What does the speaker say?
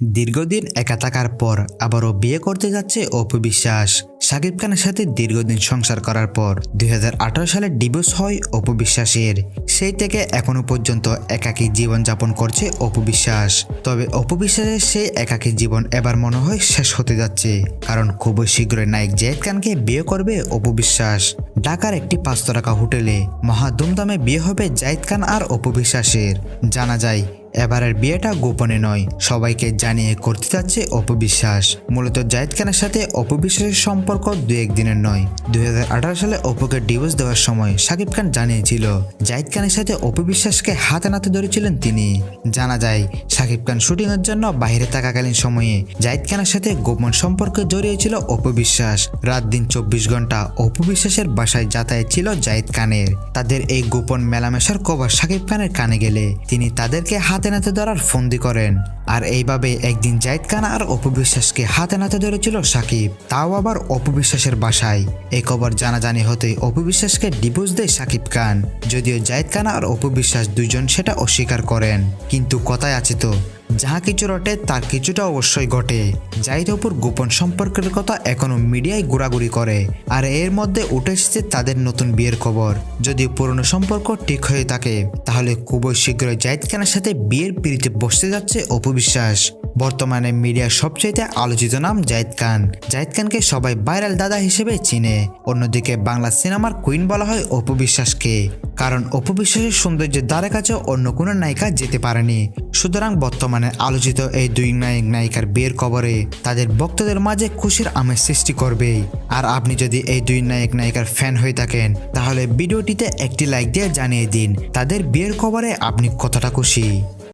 দীর্ঘদিন একা থাকার পর আবারও বিয়ে করতে যাচ্ছে অপু বিশ্বাস। সাকিব খানের সাথে দীর্ঘদিন সংসার করার পর দুই সালে ডিভোর্স হয় অপু বিশ্বাসের। সেই থেকে এখনও পর্যন্ত একাকী জীবনযাপন করছে অপু বিশ্বাস। তবে অপু বিশ্বাসের সেই একাকী জীবন এবার মনে হয় শেষ হতে যাচ্ছে। কারণ খুবই শীঘ্রই নায়ক জায়েদ খানকে বিয়ে করবে অপু বিশ্বাস। ঢাকার একটি পাঁচতরাকা হোটেলে মহা ধুমধামে বিয়ে হবে জায়েদ খান আর অপু বিশ্বাসের। জানা যায় এবারের বিয়েটা গোপনে নয়। সবাইকে জানিয়ে করতে যাচ্ছে অপবিশ্বাস। মূলত জায়েদ খানের সাথে অপবিশ্বাসের সম্পর্ক দু একদিনের নয়। দুই সালে অপুকে ডিভোর্স দেওয়ার সময় সাকিব খান জানিয়েছিল জায়েদ খানের সাথে অপবিশ্বাসকে হাতে নাতে ধরেছিলেন তিনি। জানা যায়, সাকিব খান শুটিংয়ের জন্য বাইরে থাকাকালীন সময়ে জায়েদ খানের সাথে গোপন সম্পর্কে জড়িয়েছিল অপবিশ্বাস। রাত দিন চব্বিশ ঘণ্টা অপবিশ্বাসের বাসায় যাতায়াত ছিল জায়েদ খানের। তাদের এই গোপন মেলামেশার কভার সাকিব খানের কানে গেলে। তিনি তাদেরকে হাতে নাতে ধরার ফন্দি করেন। আর এইভাবে একদিন জাহিদ খান আর অপবিশ্বাসকে হাতে নাতে ধরেছিল সাকিব। তাও আবার অপবিশ্বাসের বাসায়। এই খবর জানাজানি হতে অপবিশ্বাসকে ডিভোর্স দেয় সাকিব খান। যদিও জাহিদ খান আর অপবিশ্বাস দুজন সেটা অস্বীকার করেন। কিন্তু কথায় আছে তো যাহা কিছু রটে তার কিছুটা অবশ্যই ঘটে। জাহিদ অপুর গোপন সম্পর্কের কথা এখনও মিডিয়ায় ঘোরাঘুরি করে, আর এর মধ্যে উঠে এসেছে তাদের নতুন বিয়ের খবর। যদি পুরনো সম্পর্ক ঠিক হয়ে থাকে, তাহলে খুবই শীঘ্রই জাহিদ খানের সাথে বিয়ের পিড়িতে বসতে যাচ্ছে অপু বিশ্বাস। বর্তমানে মিডিয়ার সবচেয়ে আলোচিত নাম জাহিদ খান। জাহিদ খানকে সবাই ভাইরাল দাদা হিসেবে চিনে। অন্যদিকে বাংলা সিনেমার কুইন বলা হয় অপু বিশ্বাসকে। কারণ অপু বিশ্বাসের সৌন্দর্যের দ্বারা কাছে অন্য কোনো নায়িকা যেতে পারেনি। সুতরাং বর্তমানে আলোচিত এই দুই নায়ক নায়িকার বিয়ের কবরে তাদের ভক্তদের মাঝে খুশির আমেজ সৃষ্টি করবে আর আপনি যদি এই দুই নায়ক নায়িকার ফ্যান হয়ে থাকেন, তাহলে ভিডিওটিতে একটি লাইক দিয়ে জানিয়ে দিন, তাদের বিয়ের খবরে আপনি কতটা খুশি।